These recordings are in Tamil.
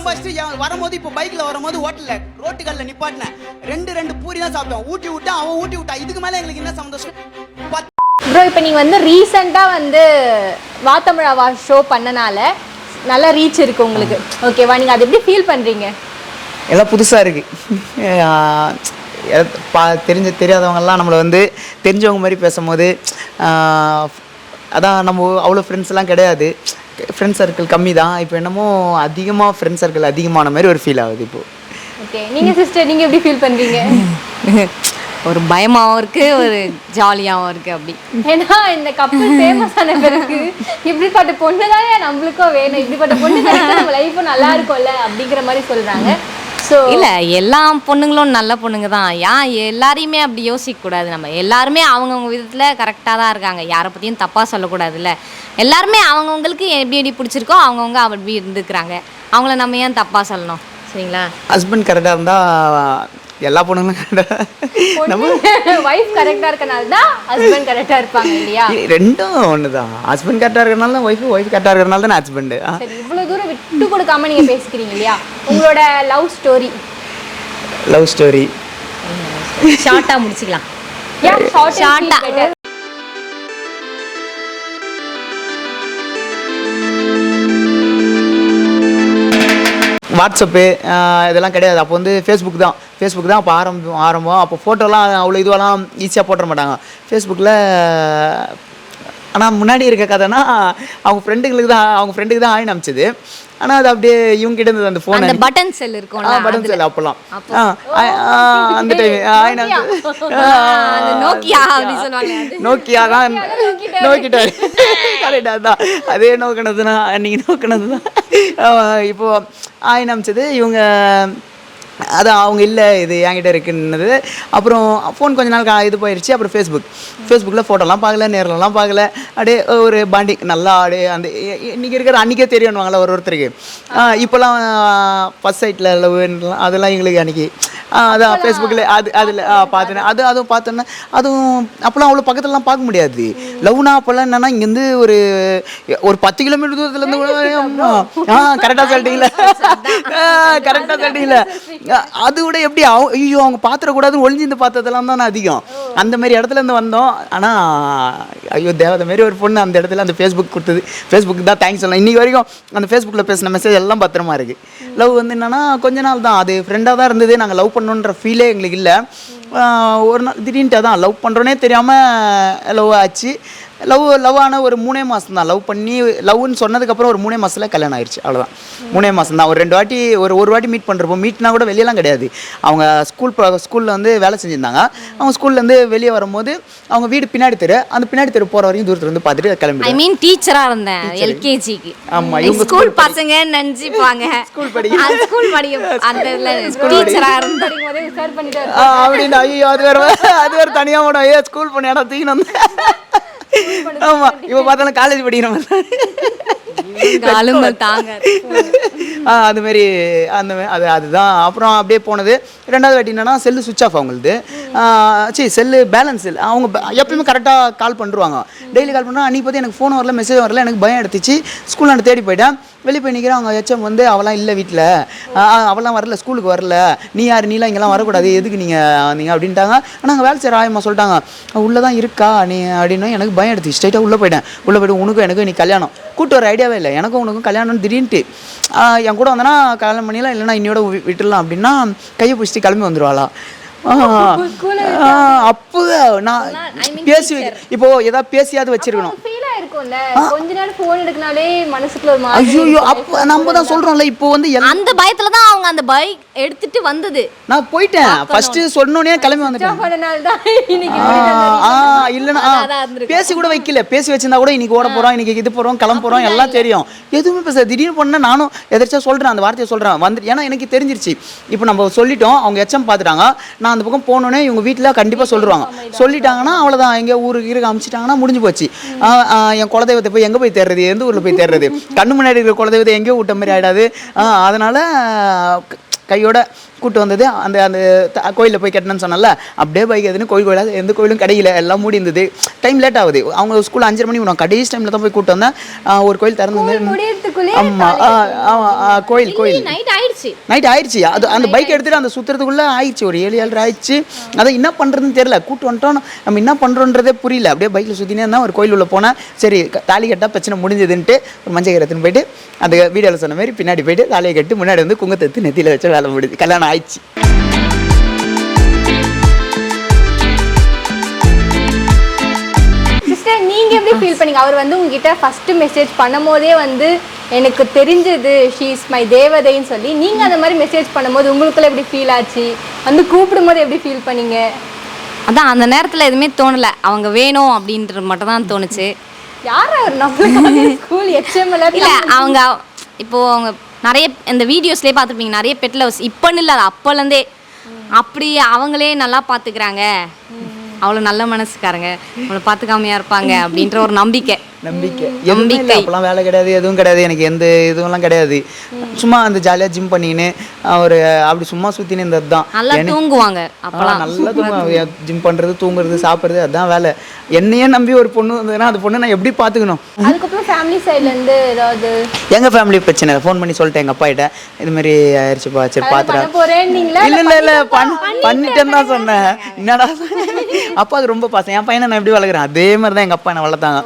என் வரும்போது இப்போ பைக்ல வரும்போது ஹோட்டல்ல ரோட்டுகள்ல நிப்பாட்டினேன் ரெண்டு ரெண்டு பூரி தான் சாப்பிட்டோம். ஊட்டி விட்டா அவன் ஊட்டி விட்டா. இதுக்கு மேல எங்களுக்கு என்ன சந்தோஷம்? ப்ரோ இப்போ நீங்கள் வந்து ரீசெண்டாக வந்து வா தமிழ் அவார்ட் ஷோ பண்ணனால நல்ல ரீச் இருக்கு உங்களுக்கு. ஓகேவா நீங்கள் அதை எப்படி ஃபீல் பண்ணுறீங்க எல்லாம் புதுசாக இருக்குது பா தெரிஞ்ச தெரியாதவங்கெல்லாம் நம்மளை வந்து தெரிஞ்சவங்க மாதிரி பேசும்போது அதான் நம்ம அவ்வளோ ஃப்ரெண்ட்ஸ்லாம் கிடையாது. ஃப்ரெண்ட்ஸ் சர்க்கிள் கம்மி தான் இப்போ என்னமோ அதிகமாக ஃப்ரெண்ட்ஸ் சர்க்கிள் அதிகமான மாதிரி ஒரு ஃபீல் ஆகுது இப்போது ஓகே நீங்கள் சிஸ்டர் நீங்கள் எப்படி ஃபீல் பண்ணுறீங்க ஒரு பயமாவும் இருக்கு ஒரு ஜாலியாவும் இருக்கு அப்படி. ஏன்னா இந்த கப்பல் ஃபேமஸ் ஆன பிறகு இப்படிப்பட்ட பொண்ணு தானே நம்மளுக்கும் வேணும் இப்படிப்பட்ட பொண்ணு நம்ம லைஃப்பும் நல்லா இருக்கும்ல அப்படிங்கிற மாதிரி சொல்கிறாங்க ஸோ இல்ல எல்லா பொண்ணுங்களும் நல்ல பொண்ணுங்க தான் ஏன் எல்லாரையுமே அப்படி யோசிக்க கூடாது நம்ம எல்லாருமே அவங்கவுங்க விதத்துல கரெக்டாக தான் இருக்காங்க. யாரை பத்தியும் தப்பா சொல்லக்கூடாதுல்ல. எல்லாருமே அவங்கவுங்களுக்கு எப்படி எப்படி பிடிச்சிருக்கோ அவங்கவுங்க அப்படி இருந்துக்கிறாங்க. அவங்கள நம்ம ஏன் தப்பா சொல்லணும்? சரிங்களா? ஹஸ்பண்ட் கரெக்டாக இருந்தால் எல்லா பொண்ணுங்களும் கரெக்டாக நம்ம ஒய்ஃப் கரெக்டாக இருக்கனால தான் ஹஸ்பண்ட் கரெக்டாக இருப்பாங்க இல்லையா? இல்ல, ரெண்டும் ஒன்று தான் ஹஸ்பண்ட் கரெக்டாக இருக்கிறனால தான் ஒய்ஃபு ஒய்ஃப் கரெக்டாக இருக்கிறனால தான் ஹஸ்பண்டு சரி இவ்வளோ தூரம் விட்டு கொடுக்காம நீங்க பேசிக்கிறீங்க இல்லையா? உங்களோட லவ் ஸ்டோரி லவ் ஸ்டோரி ஷார்ட்டா முடிச்சுக்கலாம். ஷார்ட்டாக வாட்ஸ்அப்பு இதெல்லாம் கிடையாது. அப்போ வந்து ஃபேஸ்புக் தான். ஃபேஸ்புக் தான் அப்போ ஆரம்பம் ஆரம்பம். அப்போ ஃபோட்டோலாம் அவ்வளோ இதுவெல்லாம் ஈஸியாக போட்டுற மாட்டாங்க. ஃபேஸ்புக்கில் ஆனால் முன்னாடி இருக்க கதைனா அவங்க ஃப்ரெண்டுகளுக்கு தான் அவங்க ஃப்ரெண்டுக்கு தான் ஆயின் அமிச்சது. ஆனால் அது அப்படியே இவங்க கிட்ட இருந்தது அந்த ஃபோன் அந்த பட்டன் செல் இருக்கும்ல பட்டன். செல் அப்போல்லாம் அப்போ. ஆ, ஆ, ஆ, அந்த டைம் ஆயின் அந்த நோக்கியா. நோக்கியா தான். நோக்கிட்டாரு. கரெக்டாக தான். அதே நோக்கினது தான் அன்னைக்கு நோக்கினது தான் இப்போ ஆயின் அமிச்சது. இவங்க அதான் அவங்க இல்லை இது என்கிட்ட இருக்குன்னது. அப்புறம் ஃபோன் கொஞ்ச நாள் இது போயிடுச்சு அப்புறம் ஃபேஸ்புக் ஃபேஸ்புக்கில் ஃபோட்டோலாம் பார்க்கல நேர்லலாம் பார்க்கல. அப்படியே ஒரு பாண்டிங் நல்லா அப்படியே அந்த இ- இ- இன்னைக்கு இருக்கிற அன்றைக்கே தெரியும்வாங்களா ஒரு ஒருத்தருக்கு. ஆ, இப்போலாம் ஃபஸ்ட் சைட்டில் லவ் அதெல்லாம் எங்களுக்கு அன்றைக்கி அதான் ஃபேஸ்புக்கில் அது அதில் பார்த்தேன் அது அதுவும் பார்த்தோன்னா அதுவும் அப்போலாம் அவ்வளோ பக்கத்துலலாம் பார்க்க முடியாது. லவ்னா அப்போல்லாம் என்னன்னா இங்கேருந்து ஒரு ஒரு பத்து கிலோமீட்டர் தூரத்துலேருந்து கூட ஆ கரெக்டாக சொல்லிட்டீங்களா. கரெக்டாக சொல்லிட்டீங்களா. அது விட எப்படி அவ- ஐயோ அவங்க பாத்திரக்கூடாதுன்னு ஒளிஞ்சிருந்து பார்த்ததெல்லாம் தான் அதிகம். அந்த மாதிரி இடத்துல இருந்து வந்தோம். ஆனால் ஐயோ தேவதை மாரி ஒரு பொண்ணு அந்த இடத்துல அந்த ஃபேஸ்புக் கொடுத்தது. ஃபேஸ்புக்கு தான் தேங்க்ஸ் சொல்லலாம். இன்றைக்கி வரைக்கும் அந்த ஃபேஸ்புக்கில் பேசின மெசேஜ் எல்லாம் பத்திரமா இருக்குது லவ் வந்து என்னென்னா கொஞ்ச நாள் தான். அது ஃப்ரெண்டாக தான் இருந்தது. நாங்கள் லவ் பண்ணணுன்ற ஃபீலே எங்களுக்கு இல்லை. ஒரு நாள் திடீர்னுட்டு தான் லவ் பண்ணுறோன்னே தெரியாமல் லவ் ஆச்சு. லவ் லவ் ஆன ஒரு மூணே மாதம் தான். லவ் பண்ணி லவ்னு சொன்னதுக்கப்புறம் ஒரு மூணே மாதத்தில் கல்யாணம் ஆயிடுச்சு அவ்வளோதான் மூணே மாதம் தான். ஒரு ரெண்டு வாட்டி ஒரு ஒரு வாட்டி மீட் பண்ணுறப்போ மீட்னா கூட வெளியெல்லாம் கிடையாது. அவங்க ஸ்கூல் ஸ்கூலில் வந்து வேலை செஞ்சுருந்தாங்க. அவங்க ஸ்கூல்லேருந்து வெளியே வரும்போது அவங்க வீடு பின்னாடி தெரு. அந்த பின்னாடி தெரு போகிற வரைக்கும் தூரத்துல இருந்து பார்த்துட்டு ஐ கிளம்பி மீன் டீச்சரா இருந்தேன். எல்கேஜிக்கு ஆமா, இவங்க ஸ்கூல் பசங்க நினைச்சுப்பாங்க ஸ்கூல் படிக்க. ஸ்கூல் படிக்க அந்த இதுல டீச்சரா இருந்தேன். அப்படின்னு. ஐயோ அது வேற அது வேற தனியாக போனோம். ஏ ஸ்கூல் பண்ணி இடம் தூக்கின்னு வந்தேன். ஆமாம் இப்போ பார்த்தாலும் காலேஜ் படிக்கிற மாதிரி தாங்க அது மாதிரி அந்த அது அதுதான். அப்புறம் அப்படியே போனது. ரெண்டாவது வாட்டி என்னன்னா செல்லு சுவிச் ஆஃப் அவங்களுது. சரி செல்லு பேலன்ஸ் இல்லை. அவங்க எப்பயுமே கரெக்டாக கால் பண்ணுவாங்க டெய்லி கால் பண்ணுறோம் அன்றைக்கி பார்த்து எனக்கு ஃபோன் வரல மெசேஜ் வரல எனக்கு பயம் எடுத்துச்சு. ஸ்கூலில் நான் தேடி போயிட்டேன். வெளியே போய் நிற்கிறேன் அவங்க ஹெச்எம் வந்து அவளாம் இல்லை வீட்டில் அவளாம் வரல ஸ்கூலுக்கு வரல. நீ யார்? நீலாம் இங்கெல்லாம் வரக்கூடாது. எதுக்கு நீங்கள் வந்தீங்க? அப்படின்ட்டாங்க. ஆனால் அங்கே வேலை செய்கிற ஆயம்மா சொல்லிட்டாங்க உள்ளே தான் இருக்கா? நீ அப்படின்னு எனக்கு பயம் எடுத்து ஸ்ட்ரைட்டாக உள்ளே போயிட்டேன். உள்ளே போய்ட்டு உனக்கும் எனக்கும் நீ கல்யாணம். கூட்டு வர ஐடியாவே இல்லை. எனக்கும் உனக்கும் கல்யாணம் திடீர்னுட்டு என் கூட வந்தனா கல்யாணம் பண்ணிடலாம் இல்லைனா இன்னையோட விட்டுடலாம் அப்படின்னா கையை பிடிச்சிட்டு கிளம்பி வந்துருவாளா. ஆ, ஆ, அப்போ நான் பேசி இப்போ ஏதாவது பேசியாவது வச்சிருக்கணும். ஃபீல் ஆயிருக்கும்ல? கொஞ்ச நேரம் ஃபோன் எடுக்கனாலே மனசுக்குள்ள ஒரு மாதிரி ஐயோ அப்போ நம்ம தான் சொல்றோம்ல இப்போ வந்து அந்த பயத்துல தான் அவங்க அந்த பைக் எடுத்துட்டு வந்தது. நான் போயிட்டேன். ஃபர்ஸ்ட் சொன்னோனே கிளம்பி வந்துட்டேன். இருந்திருக்கு. பேசி கூட வைக்கல. பேசி வச்சிருந்தா கூட இன்னைக்கு ஓட போறோம் இன்னைக்கு இது போறோம் கிளம்ப போறோம் எல்லாம் தெரியும். எதுவுமே பேச திடீர்னு பண்ண நானும் எதாச்சும் சொல்றேன் அந்த வார்த்தையை சொல்றேன். வந்து ஏன்னா எனக்கு தெரிஞ்சிருச்சு. இப்போ நம்ம சொல்லிட்டோம் அவங்க எச்சம் பார்த்துட்டாங்க. நான் அந்த பக்கம் போனோடனே இவங்க வீட்டில் கண்டிப்பா சொல்லிடுவாங்க சொல்லிட்டாங்கன்னா அவ்வளவுதான். எங்க ஊருக்கு இருக்கு அமிச்சிட்டாங்கன்னா முடிஞ்சு போச்சு. என் குலதெய்வத்தை போய் எங்க போய் தேடுறது? எந்த ஊர்ல போய் தேடுறது? கண்ணு முன்னாடி இருக்கிற குலதெய்வத்தை எங்கேயோ விட்ட மாதிரி ஆயிடாது. ஆ, அதனால கையோட கூட்டு வந்தது. அந்த அந்த கோயிலில் போய் கட்டணும்னு சொன்னல அப்படியே பைக் எதுன்னு கோயில் கோயிலாக எந்த கோயிலும் கிடைக்கல எல்லாம் மூடி இருந்தது டைம் லேட் ஆகுது. அவங்க ஸ்கூல் அஞ்சரை மணிக்கு விடுவாங்க. கடைசி டைமில் தான் போய் கூட்டு வந்தேன். ஒரு கோயில் திறந்து முடியறதுக்குள்ளே ஆமாம் கோயில் கோயில். நைட் ஆயிடுச்சு. அது அந்த பைக் எடுத்துட்டு அந்த சுத்துறதுக்குள்ள ஆயிடுச்சு. ஒரு ஏழு ஏழு ஆயிடுச்சு. அதான் என்ன பண்றதுன்னு தெரியல. கூட்டு வந்துட்டோம். நம்ம என்ன பண்றோன்றதே புரியல. அப்படியே பைக்ல சுத்தினே இருந்தா ஒரு கோயில் உள்ள போனேன். சரி தாலி கட்டா பிரச்சனை முடிஞ்சதுன்ட்டு ஒரு மஞ்சள் கரத்துன்னு போயிட்டு அந்த வீடியோவில் சொன்ன மாதிரி பின்னாடி போயிட்டு தாலியை கட்டி முன்னாடி வந்து குங்கத்தை நெத்தியில வச்ச வேலை முடிஞ்சு. கல்யாணம் ஆயிடுச்சு சிஸ்டர் நீங்க எப்படி ஃபீல் பண்ணீங்க? அவர் வந்து உங்ககிட்ட ஃபர்ஸ்ட் மெசேஜ் பண்ணும்போதே வந்து எனக்கு தெரிஞ்சது ஷீ இஸ் மை தேவதைன்னு சொல்லி நீங்க அந்த மாதிரி மெசேஜ் பண்ணும்போது உங்களுக்குள்ள எப்படி ஃபீல் ஆச்சு? வந்து கூப்பிடும்போது எப்படி ஃபீல் பண்ணீங்க? அதான் அந்த நேரத்தில் எதுவுமே தோணல. அவங்க வேணும் அப்படின்றது மட்டும் தான் தோணுச்சு. யார் அவர்? நம்மளுக்கு ஸ்கூல் எச்எம்எல் இல்லை அவங்க இப்போ அவங்க நிறைய இந்த வீடியோஸ்லேயே பார்த்துருப்பீங்க நிறைய பெட் லவ்ஸ் இப்போன்னு இல்லை அது அப்போலேருந்தே. அப்படி அவங்களே நல்லா பார்த்துக்கிறாங்க அவ்வளோ நல்ல மனசுக்காரங்க. அவளை பார்த்துக்காமையா இருப்பாங்க அப்படின்ற ஒரு நம்பிக்கை. நம்பிக்கை. எதுவுமே இல்லை. அப்போலாம் வேலை கிடையாது எதுவும் கிடையாது. எனக்கு எந்த இதுவெல்லாம் கிடையாது. சும்மா அந்த ஜாலியாக ஜிம் பண்ணிக்கின்னு ஒரு அப்படி சும்மா சுற்றினு இருந்தது தான் நல்லா தூங்குவாங்க அப்போலாம் நல்லா தூங்குவாங்க. ஜிம் பண்ணுறது தூங்குறது சாப்பிட்றது அதான் வேலை. என்னையே நம்பி ஒரு பொண்ணு வந்ததுன்னா அந்த பொண்ணை நான் எப்படி பார்த்துக்கணும்? அதுக்கப்புறம் ஃபேமிலி சைடுல இருந்து ஏதாவது? எங்கள் ஃபேமிலி பிரச்சனை ஃபோன் பண்ணி சொல்லிட்டேன் எங்கள் அப்பாகிட்ட. இது மாதிரி ஆயிடுச்சுப்பா சரி பார்த்துட்டேன் போறேன்னீங்களா? இல்ல இல்ல இல்ல பண் பண்ணிட்டேன்னு தான் சொன்னேன். என்னடா அப்பா அது ரொம்ப பாசம். என் பையனை நான் எப்படி வளர்க்குறேன்? அதே மாதிரி தான் எங்கள் அப்பா என்னை வளர்த்தாங்க.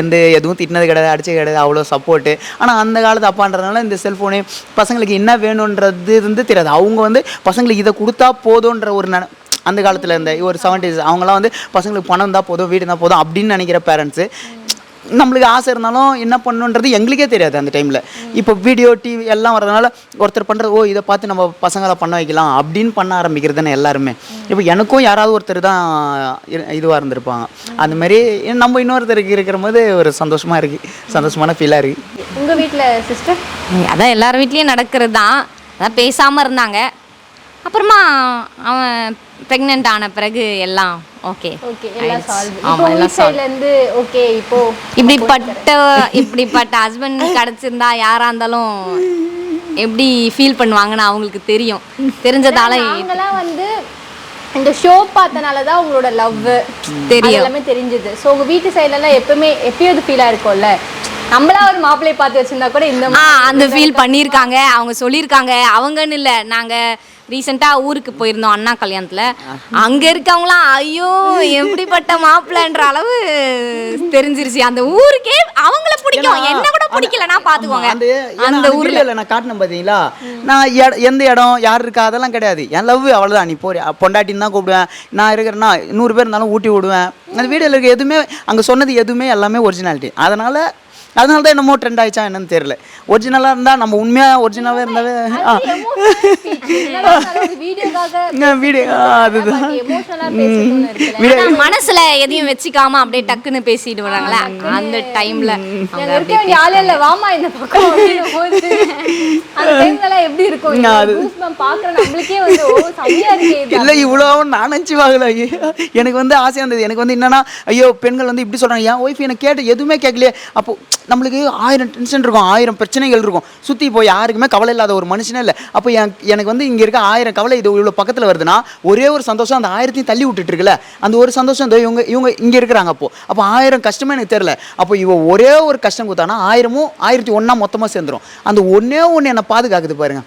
எந்த எதுவும் திட்டினது கிடையாது அடிச்சது கிடையாது அவ்வளோ சப்போர்ட்டு ஆனால் அந்த காலத்து அப்பான்றதுனால இந்த செல்ஃபோனு பசங்களுக்கு என்ன வேணுன்றது வந்து தெரியாது. அவங்க வந்து பசங்களுக்கு இதை கொடுத்தா போதுன்ற ஒரு நன அந்த காலத்தில் இருந்த ஒரு செவன்டிஸ் அவங்களாம் வந்து பசங்களுக்கு பணம் தான் போதும் வீடு தான் போதும் அப்படின்னு நினைக்கிற பேரண்ட்ஸு நம்மளுக்கு ஆசை இருந்தாலும் என்ன பண்ணுன்றது எங்களுக்கே தெரியாது அந்த டைமில் இப்போ வீடியோ டிவி எல்லாம் வரதுனால ஒருத்தர் பண்ணுறது ஓ இதை பார்த்து நம்ம பசங்களை பண்ண வைக்கலாம் அப்படின்னு பண்ண ஆரம்பிக்கிறது தானே எல்லாருமே. இப்போ எனக்கும் யாராவது ஒருத்தர் தான் இதுவாக இருந்திருப்பாங்க. அந்த மாதிரி நம்ம இன்னொருத்தருக்கு இருக்கிற போது ஒரு சந்தோஷமாக இருக்குது சந்தோஷமான ஃபீலாக இருக்குது உங்க வீட்ல சிஸ்டர் அதான் எல்லார் வீட்லேயும் நடக்கிறது தான். அதான் பேசாமல் இருந்தாங்க. அப்புறமா அவன் ப்ரெக்னென்ட் ஆன பிறகு எல்லாம் ஓகே ஓகே எல்லாம் சால்வ் உங்க எல்லாம் இருந்து ஓகே இப்போ இப்படிப்பட்ட இப்படிப்பட்ட ஹஸ்பண்ட் கிடச்சிருந்தா யாராக இருந்தாலும் எப்படி ஃபீல் பண்ணுவாங்கன்னு அவங்களுக்கு தெரியும். தெரிஞ்சதால நாங்கெல்லாம் வந்து இந்த ஷோ பார்த்தனால தான் உங்களோட லவ் தெரியும். எல்லாமே தெரிஞ்சது. ஸோ உங்க வீட்டு சைடுல எல்லாம் எப்பவுமே எப்பயாவது ஃபீலா இருக்கும்ல? நம்மளா ஒரு மாப்பிள்ளைய பார்த்து வச்சிருந்தா கூட இந்த அந்த ஃபீல் பண்ணியிருக்காங்க. அவங்க சொல்லியிருக்காங்க. அவங்கன்னு இல்லை. நாங்கள் ரீசெண்டாக ஊருக்கு போயிருந்தோம் அண்ணா கல்யாணத்தில். அங்கே இருக்கவங்களாம் ஐயோ எப்படிப்பட்ட மாப்பிள்ளைன்ற அளவு தெரிஞ்சிருச்சு. அந்த ஊருக்கே அவங்கள பிடிக்கும். என்ன கூட பிடிக்கலனா பார்த்துக்கோங்க. அந்த ஊர்ல. ஊரில் நான் காட்டினேன் பார்த்தீங்களா நான் எந்த இடம் யார் இருக்கா அதெல்லாம் கிடையாது. என் லவ் அவ்வளோதான் நீ போறியா பொண்டாட்டின்னு தான் கூப்பிடுவேன். நான் இருக்கிறேன்னா நூறு பேர் இருந்தாலும் ஊட்டி விடுவேன். அந்த வீடியோவில் இருக்க எதுவுமே அங்கே சொன்னது எதுவுமே எல்லாமே ஒரிஜினாலிட்டி அதனால் அதனால தான் என்னமோ ட்ரெண்ட் ஆயிடுச்சா என்னன்னு தெரியல. ஒரிஜினலாக இருந்தால் நம்ம உண்மையாக ஒரிஜினலாகவே இருந்தாவே வீடியோ அதுதான். வீடியோ மனசுல எதையும் வச்சுக்காம அப்படியே டக்குன்னு பேசிட்டு வராங்களே அந்த டைம்ல நாங்க இருக்க வேண்டிய ஆளே இல்ல. வாமா இந்த பக்கம் அந்த டைம்ல எப்படி இருக்கும்? அது- கூஸ்பம் பாக்குற நம்மளுக்கே வந்து ஓ செம்மையா இருக்கே இது இல்லை இவ்வளோ நான் நினச்சி வாங்கல ஐயோ. எனக்கு வந்து ஆசையாக இருந்தது. எனக்கு வந்து என்னன்னா ஐயோ பெண்கள் வந்து இப்படி சொல்கிறாங்க என் ஒய்ஃப் எனக்கு கேட்டு எதுவுமே கேட்கலையே. அப்போ நம்மளுக்கு ஆயிரம் டென்ஷன் இருக்கும் ஆயிரம் பிரச்சனைகள் இருக்கும். சுற்றி இப்போ யாருக்குமே கவலை இல்லாத ஒரு மனுஷனே இல்லை. அப்போ எனக்கு வந்து இங்கே இருக்க ஆயிரம் கவலை இது இவ்வளோ பக்கத்தில் வருதுன்னா ஒரே ஒரு சந்தோஷம் அந்த ஆயிரத்தையும் தள்ளி விட்டுட்டு இருக்குல்ல. அந்த ஒரு சந்தோஷம் இந்த இவங்க இவங்க இங்கே இருக்கிறாங்க அப்போ. அப்போ ஆயிரம் கஷ்டமே எனக்கு தெரில அப்போ இவ ஒரே ஒரு கஷ்டம் கொடுத்தானா ஆயிரமும் ஆயிரத்தி ஒன்றா மொத்தமாக சேர்ந்துடும் அந்த ஒன்றே ஒன்று என்னை பாதுகாக்குது பாருங்க.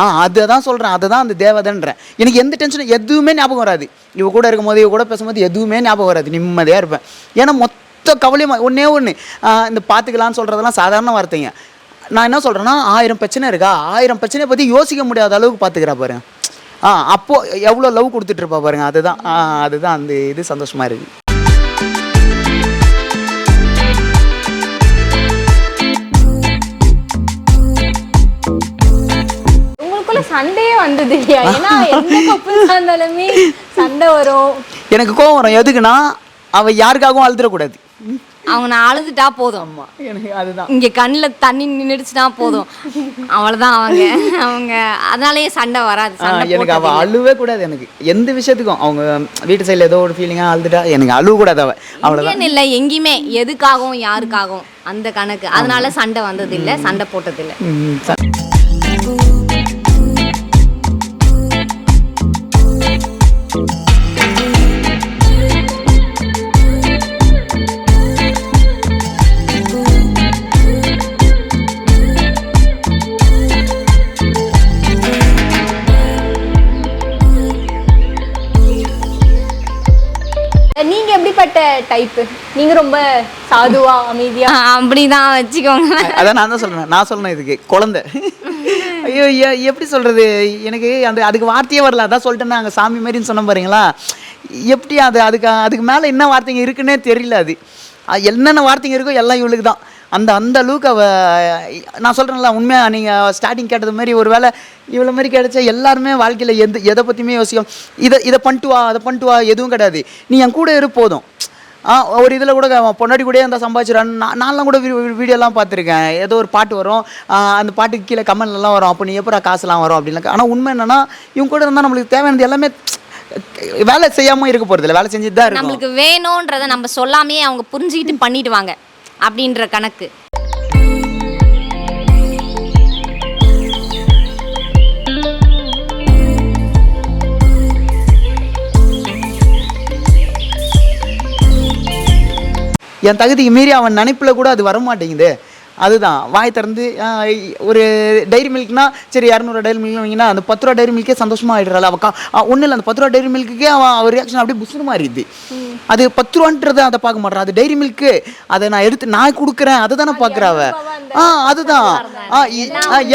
ஆ அதை தான் சொல்கிறேன் அதை தான் அந்த தேவதைன்றேன். எனக்கு எந்த டென்ஷனும் எதுவுமே ஞாபகம் வராது. இவ கூட இருக்கும்போது இவ கூட பேசும்போது எதுவுமே ஞாபகம் வராது. நிம்மதியாக இருப்பேன். ஏன்னா மொத்த கவலையும் ஒன்றே ஒன்று இந்த பார்த்துக்கலான்னு சொல்கிறதெல்லாம் சாதாரண வார்த்தைங்க. நான் என்ன சொல்கிறேன்னா ஆயிரம் பிரச்சனை இருக்கா? ஆயிரம் பிரச்சனையை பற்றி யோசிக்க முடியாத அளவுக்கு பார்த்துக்கிறா பாருங்க ஆ அப்போது எவ்வளோ லவ் கொடுத்துட்டு இருப்பா பாருங்க. அதுதான் அதுதான் அந்த இது சந்தோஷமாக இருக்குது சண்டையே வந்தது இல்லையா? ஏன்னா எந்த கப்பல்ஸா இருந்தாலுமே சண்டை வரும். எனக்கு கோவம் வரும். எதுக்குன்னா அவள் யாருக்காகவும் அழுதுடக்கூடாது அவங்க நான் அழுதுட்டா போதும் எனக்கு அதுதான். இங்க கண்ணில் தண்ணி நின்றுச்சுன்னா போதும். அவ்வளவுதான் அவங்க. அவங்க அதனாலயே சண்டை வராது. எனக்கு அவள் அழுவே கூடாது எனக்கு. எந்த விஷயத்துக்கும். அவங்க வீட்டு சைடில் ஏதோ ஒரு ஃபீலிங்காக அழுதுட்டா எனக்கு அழுவ கூடாது அவள் அவ்வளோதான் இல்லை எங்கேயுமே எதுக்காகவும் யாருக்காகவும் அந்த கணக்கு. அதனால சண்டை வந்தது இல்ல சண்டை போட்டது டைப்பு நீங்க ரொம்ப சாதுவா அமைதியா. அப்படிதான் வச்சுக்கோங்க. அதான் நான் தான் சொல்றேன். நான் சொல்லணும் இதுக்கு. குழந்தை. ஐயோ எப்படி சொல்றது? எனக்கு அந்த அதுக்கு வார்த்தையே வரல. அதான் சொல்லிட்டேன்னா அங்கே சாமி மாதிரின்னு சொன்ன பாருங்களா. எப்படி அது அதுக்கு அதுக்கு மேலே என்ன வார்த்தைங்க இருக்குன்னே தெரியல அது. என்னென்ன வார்த்தைங்க இருக்கோ எல்லாம் இவளுக்கு தான். அந்த அந்த அளவுக்கு அவ நான் சொல்கிறேன்ல உண்மையாக நீங்கள் ஸ்டார்டிங் கேட்டது மாதிரி ஒரு வேளை இவ்வளோ மாதிரி கிடைச்சா எல்லாருமே வாழ்க்கையில் எந்த எதை பற்றியுமே யோசிக்கும் இதை இதை பண்ணிட்டு வா அதை பண்ணிட்டு வா எதுவும் கிடையாது. நீ என் கூட இரு போதும். ஆ ஒரு இதில் கூட பொன்னாடி கூட அந்த இருந்தால் நான் நான்லாம் கூட வீடியோலாம் பார்த்துருக்கேன். ஏதோ ஒரு பாட்டு வரும். அந்த பாட்டுக்கு கீழே கமெண்ட்லாம் வரும். அப்போ நீ எப்போ காசுலாம் வரும் அப்படின்லாம் ஆனால் உண்மை என்னன்னா இவங்க கூட இருந்தால் நம்மளுக்கு தேவையானது எல்லாமே வேலை செய்யாமல் இருக்க போகிறதில்ல வேலை செஞ்சுட்டு தான் நம்மளுக்கு வேணுன்றத நம்ம சொல்லாமையே அவங்க புரிஞ்சுக்கிட்டு பண்ணிடுவாங்க. அப்படின்ற கணக்கு. என் தகுதிக்கு மீறி அவன் நினைப்பில் கூட அது வர மாட்டேங்குது அதுதான். வாய் திறந்து ஒரு டைரி மில்க்னா சரி இரநூறு டைரி மில்க் வாங்கினா அந்த பத்து ரூபா டைரி மில்கே சந்தோஷமா ஆயிடுறாள். அவள் ஒன்றும் இல்லை அந்த பத்து ரூபா டைரி மில்க்குக்கே அவன் அவர் ரியாக்ஷன் அப்படியே புசுறு மாறிடுது அது பத்து ரூபான்றதை அதை பார்க்க மாட்டான் அது டைரி மில்க்கு அதை நான் எடுத்து நான் கொடுக்குறேன் அதை தானே பார்க்குறா அவ. ஆ அதுதான். ஆ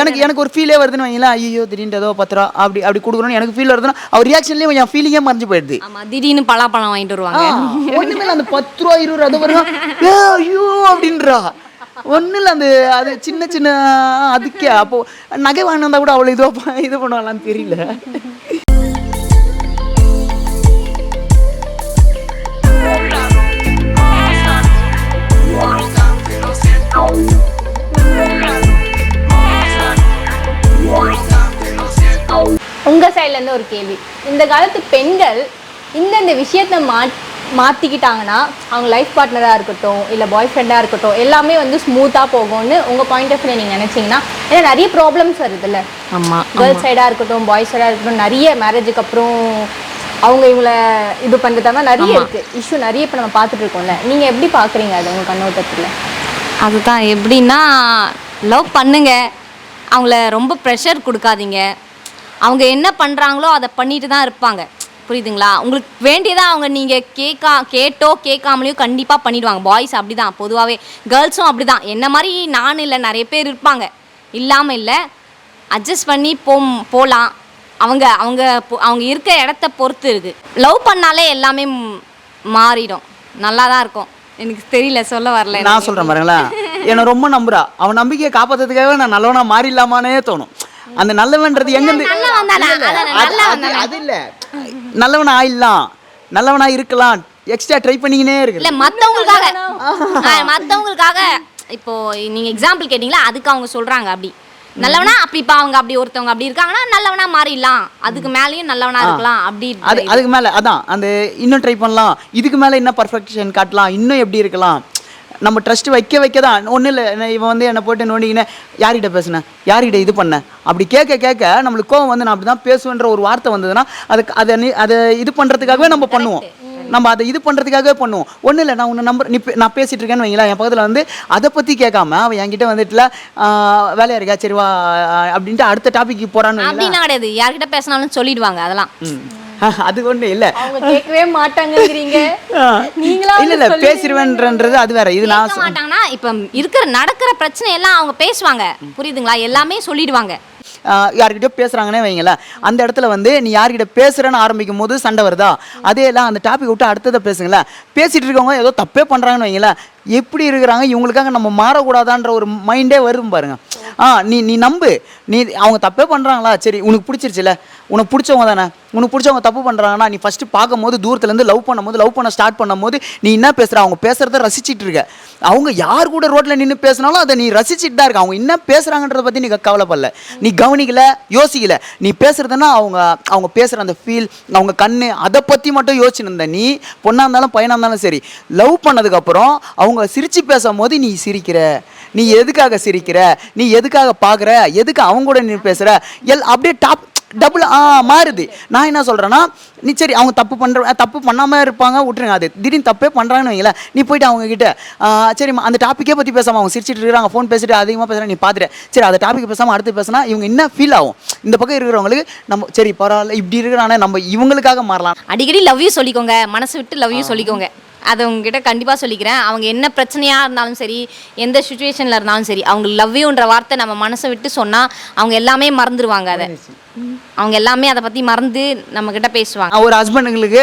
எனக்கு எனக்கு ஒரு ஃபீலே வருதுன்னு வைங்களேன். ஐயோ திடீர்னு ஏதோ பத்து ரூபா அப்படி அப்படி கொடுக்குறோன்னு எனக்கு ஃபீல் வருதுன்னா அவர் ரியாக்ஷன்லேயே என் ஃபீலிங்கே மறைஞ்சு போயிடுது. திடீர்னு பலாப்பழம் வாங்கிட்டு வருவாங்க. இல்ல அந்த பத்து ரூபா இருபது ரூபா அது வரும். ஐயோ அப்படின்றா. ஒன்றும் இல்லை அந்த அது சின்ன சின்ன அதுக்கே அப்போ நகை வாங்கினா கூட அவ்வளோ இதுவாக இது பண்ணுவாங்களான்னு தெரியல. உங்க சைடுல இருந்து ஒரு கேள்வி. இந்த காலத்து பெண்கள் இந்தந்த விஷயத்த மா மாத்திக்கிட்டாங்கன்னா அவங்க லைஃப் பார்ட்னரா இருக்கட்டும் இல்ல பாய் ஃப்ரெண்டா இருக்கட்டும் எல்லாமே வந்து ஸ்மூத்தா போகும்னு உங்க பாயிண்ட் ஆஃப் வியூ நீங்க நினைச்சீங்கன்னா ஏன்னா நிறைய ப்ராப்ளம்ஸ் வருதுல்ல. ஆமா கேர்ள்ஸ் சைடா இருக்கட்டும் பாய்ஸ் சைடா இருக்கட்டும் நிறைய மேரேஜுக்கு அப்புறம் அவங்க இவங்கள இது பண்றதா நிறைய இருக்கு. இஷ்யூ நிறைய இப்போ நம்ம பார்த்துட்டு இருக்கோம்ல. நீங்க எப்படி பாக்குறீங்க அது உங்க கண்ணோட்டத்துல? அதுதான் எப்படின்னா லவ் பண்ணுங்க. அவங்கள ரொம்ப ப்ரெஷர் கொடுக்காதீங்க. அவங்க என்ன பண்ணுறாங்களோ அதை பண்ணிட்டு தான் இருப்பாங்க. புரியுதுங்களா? உங்களுக்கு வேண்டியதாக அவங்க நீங்கள் கேட்கா கேட்டோ கேட்காமலையோ கண்டிப்பாக பண்ணிடுவாங்க. பாய்ஸ் அப்படி தான் பொதுவாகவே கேர்ள்ஸும் அப்படி தான் என்ன மாதிரி நான் இல்லை நிறைய பேர் இருப்பாங்க. இல்லாமல் இல்லை. அட்ஜஸ்ட் பண்ணி போ போகலாம் அவங்க அவங்க அவங்க இருக்க இடத்த பொறுத்து இருக்குது லவ் பண்ணாலே எல்லாமே மாறிடும். நல்லா தான் இருக்கும். எனக்கு தெரியல சொல்ல வரல நான் சொல்கிறேன் பாருங்களேன். என்னை ரொம்ப நம்புறா. அவன் நம்பிக்கையை காப்பாற்றுறதுக்காக நான் நல்லவனா மாறிடலாமானே தோணும். அந்த நல்லவன்றது எங்கேருந்து அது- இல்ல. நல்லவனா ஆயிடலாம் நல்லவனா இருக்கலாம். எக்ஸ்ட்ரா ட்ரை பண்ணிக்கினே இருக்கு இல்ல மத்தவங்களுக்காக. ஆ, மத்தவங்களுக்காக. இப்போ நீங்க எக்ஸாம்பிள் கேட்டீங்களா? அதுக்கு அவங்க சொல்றாங்க அப்படி. நல்லவனா அப்படி இப்போ அவங்க அப்படி ஒருத்தவங்க அப்படி இருக்காங்கன்னா நல்லவனா மாறிடலாம். அதுக்கு மேலேயும் நல்லவனா இருக்கலாம் அப்படி அது அதுக்கு மேலே அதான். அந்த இன்னும் ட்ரை பண்ணலாம். இதுக்கு மேலே என்ன பர்ஃபெக்ஷன் காட்டலாம். இன்னும் எப்படி இருக்கலாம்? நம்ம ட்ரஸ்ட் வைக்க வைக்க தான். ஒன்றும் இல்லை இவன் வந்து என்னை போட்டு நோண்டிக்கினேன் யார்கிட்ட பேசுனேன் யார்கிட்ட இது பண்ணேன் அப்படி கேட்க கேட்க நம்மளுக்கு கோவம் வந்து நான் அப்படி தான் பேசுவேன்ற ஒரு வார்த்தை வந்ததுன்னா அதுக்கு அதை அதை இது பண்ணுறதுக்காகவே நம்ம பண்ணுவோம். நம்ம அதை இது பண்ணுறதுக்காகவே பண்ணுவோம். ஒன்றும் இல்லை நான் உன்னை நம்பர் நீ பே- நான் பேசிட்டு இருக்கேன்னு வைங்களேன். என் பக்கத்தில் வந்து அதை பற்றி கேட்காம அவன் என்கிட்ட வந்துட்டுல வேலையா இருக்கா சரி வா அப்படின்ட்டு அடுத்த டாபிக் போகிறான்னு அப்படின்னா கிடையாது. யார்கிட்ட பேசினாலும் சொல்லிடுவாங்க அதெல்லாம். அது ஒன்றும் இல்லை. அவங்க கேட்கவே மாட்டாங்கங்கிறீங்க. நீங்களா இல்ல இல்ல பேசிடுவேன்றன்றது அது வேற. இது நான் மாட்டாங்கன்னா இப்போ இருக்கிற நடக்கிற பிரச்சனை எல்லாம் அவங்க பேசுவாங்க. புரியுதுங்களா? எல்லாமே சொல்லிடுவாங்க. யார்கிட்டயோ பேசுகிறாங்கன்னே வைங்களேன் அந்த இடத்துல வந்து நீ யார்கிட்ட பேசுகிறேன்னு ஆரம்பிக்கும் போது சண்டை வருதா? அதே எல்லாம் அந்த டாபிக் விட்டு அடுத்ததை பேசுங்களேன் பேசிகிட்டு இருக்கவங்க ஏதோ தப்பே பண்ணுறாங்கன்னு வைங்களேன் எப்படி இருக்கிறாங்க இவங்களுக்காக நம்ம மாறக்கூடாதான்ற ஒரு மைண்டே வரும் பாருங்க. ஆ நீ நீ நம்பு. நீ அவங்க தப்பே பண்ணுறாங்களா சரி உனக்கு பிடிச்சிருச்சுல. உனக்கு பிடிச்சவங்க தானே. உனக்கு பிடிச்சவங்க தப்பு பண்ணுறாங்கன்னா நீ ஃபஸ்ட்டு பார்க்கும்போது தூரத்துலேருந்து லவ் பண்ணும்போது லவ் பண்ண ஸ்டார்ட் பண்ணும்போது நீ என்ன பேசுகிற அவங்க பேசுகிறத ரசிச்சிட்டு இருக்க. அவங்க யார் கூட ரோட்டில் நின்று பேசினாலும் அதை நீ ரசிச்சிட்டு தான் இருக்க. அவங்க என்ன பேசுகிறாங்கன்றத பற்றி நீ கவலைப்படல. நீ கவனிக்கலை யோசிக்கலை. நீ பேசுகிறதுனா அவங்க அவங்க பேசுகிற அந்த ஃபீல் அவங்க கண்ணு அதை பற்றி மட்டும் யோசிச்சுன்னு இருந்த நீ பொண்ணாக இருந்தாலும் பையனாக இருந்தாலும் சரி லவ் பண்ணதுக்கப்புறம் அவங்க சிரித்து பேசும்போது நீ சிரிக்கிற. நீ எதுக்காக சிரிக்கிற? நீ எதுக்காக பார்க்குற? எதுக்கு அவங்க கூட நீ பேசுகிற எல் அப்படியே டாப் டபுள் ஆ மாறுது. நான் என்ன சொல்கிறேன்னா நீ சரி அவங்க தப்பு பண்ணுற தப்பு பண்ணாமல் இருப்பாங்க விட்டுருங்க. அது திடீர்னு தப்பே பண்ணுறாங்கன்னு வைங்களேன். நீ போயிட்டு அவங்க கிட்ட ஆ, சரிம்மா அந்த டாப்பிக்கே பற்றி பேசாமல் அவங்க சிரிச்சிட்டு இருக்கிறாங்க ஃபோன் பேசிட்டு அதிகமாக பேசுகிறாங்க நீ பார்த்துட்டு சரி அந்த டாபிக் பேசாமல் அடுத்து பேசினா இவங்க என்ன ஃபீல் ஆகும்? இந்த பக்கம் இருக்கிறவங்களுக்கு நம்ம சரி பரவாயில்ல இப்படி இருக்கிறானே நம்ம இவங்களுக்காக மாறலாம். அடிக்கடி லவ் யூ சொல்லிக்கோங்க. மனசு விட்டு லவ் யூ சொல்லிக்கோங்க. அதை உங்ககிட்ட கண்டிப்பாக சொல்லிக்கிறேன். அவங்க என்ன பிரச்சனையாக இருந்தாலும் சரி எந்த சுச்சுவேஷனில் இருந்தாலும் சரி அவங்க லவ் யூன்ற வார்த்தை நம்ம மனசை விட்டு சொன்னால் அவங்க எல்லாமே மறந்துடுவாங்க அதை. அவங்க எல்லாமே அதை பற்றி மறந்து நம்மக்கிட்ட பேசுவாங்க. ஒரு ஹஸ்பண்டுங்களுக்கு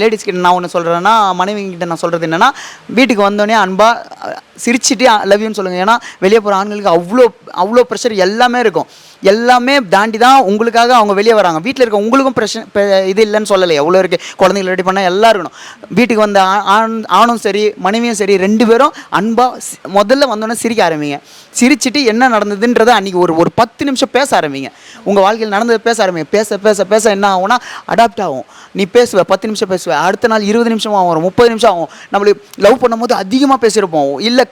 லேடிஸ் கிட்ட நான் ஒன்று சொல்கிறேன்னா மனைவி கிட்ட நான் சொல்கிறது என்னன்னா வீட்டுக்கு வந்தோடனே அன்பாக சிரிச்சிட்டு லவ் யூன்னு சொல்லுங்கள் ஏன்னா வெளியே போகிற ஆண்களுக்கு அவ்வளோ அவ்வளோ ப்ரெஷர் எல்லாமே இருக்கும். எல்லாமே தாண்டி தான் உங்களுக்காக அவங்க வெளியே வராங்க. வீட்டில் இருக்க உங்களுக்கும் பிரச்சனை இது இல்லைன்னு சொல்லலை. எவ்வளோ இருக்குது குழந்தைங்களை ரெடி பண்ணால் எல்லாம் இருக்கணும். வீட்டுக்கு வந்த ஆண் ஆணும் சரி மனைவியும் சரி ரெண்டு பேரும் அன்பாக முதல்ல வந்தோடனே சிரிக்க ஆரம்பிங்க. சிரிச்சிட்டு என்ன நடந்ததுன்றதை அன்றைக்கி ஒரு ஒரு பத்து நிமிஷம் பேச ஆரம்பிங்க. உங்கள் வாழ்க்கையில் நடந்தது பேச ஆரம்பிங்க. பேச பேச பேச என்ன ஆகும்னா அடாப்ட் ஆகும். நீ பேசுவ பத்து நிமிஷம் பேசுவ அடுத்த நாள் இருபது நிமிஷம் ஆகும் ஒரு முப்பது நிமிஷம் ஆகும். நம்மளுக்கு லவ் பண்ணும்போது அதிகமாக பேசியிருப்போம். இல்லை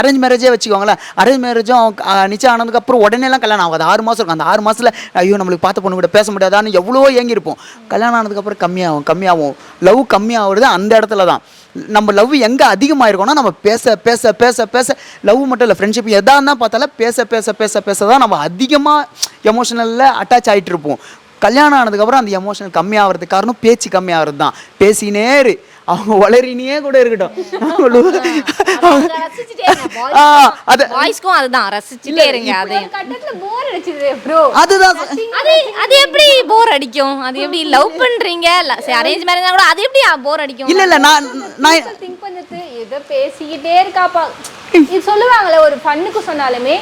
அரேஞ்ச் மேரேஜே வச்சுக்கோங்களேன். அரேஞ்ச் மேரேஜும் நிச்சயம் ஆனதுக்கப்புறம் உடனேலாம் கல்யாணம் ஆகாது. ஆறு மாதம் இருக்கும். அந்த ஆறு மாதத்தில் ஐயோ நம்மளுக்கு பார்த்த பொண்ணு கூட பேச முடியாதான்னு எவ்வளோ ஏங்கியிருப்போம். கல்யாணம் ஆனதுக்கப்புறம் கம்மியாகும் கம்மியாகும். லவ் கம்மியாகிறது அந்த இடத்துல தான். நம்ம லவ் எங்கே அதிகமாகிருக்கோன்னா நம்ம பேச பேச பேச பேச லவ் மட்டும் இல்லை ஃப்ரெண்ட்ஷிப் எதாக இருந்தால் பார்த்தாலும் பேச பேச பேச பேச தான் நம்ம அதிகமாக எமோஷனலில் அட்டாச் ஆகிட்டு இருப்போம் கல்யாணம் ஆனதுக்கப்புறம் அந்த எமோஷனல் கம்மியாகிறதுக்கு காரணம் பேச்சு கம்மியாகிறது தான். பேசினேரு அவங்க வளரினே கூட இருக்கட்டும். அதுதான் அது. அது எப்படி போர் அடிக்கும்? அது எப்படி லவ் பண்றீங்க? அரேஞ்ச் மேரேஜ் கூட அது எப்படி போர் அடிக்கும்? இல்லை இல்லை நான் நான் திங்க் பண்ணிட்டு ஏதோ பேசிக்கிட்டே இருக்காப்பா. இது சொல்லுவாங்கல்ல ஒரு ஃபன்னுக்கு சொன்னாலுமே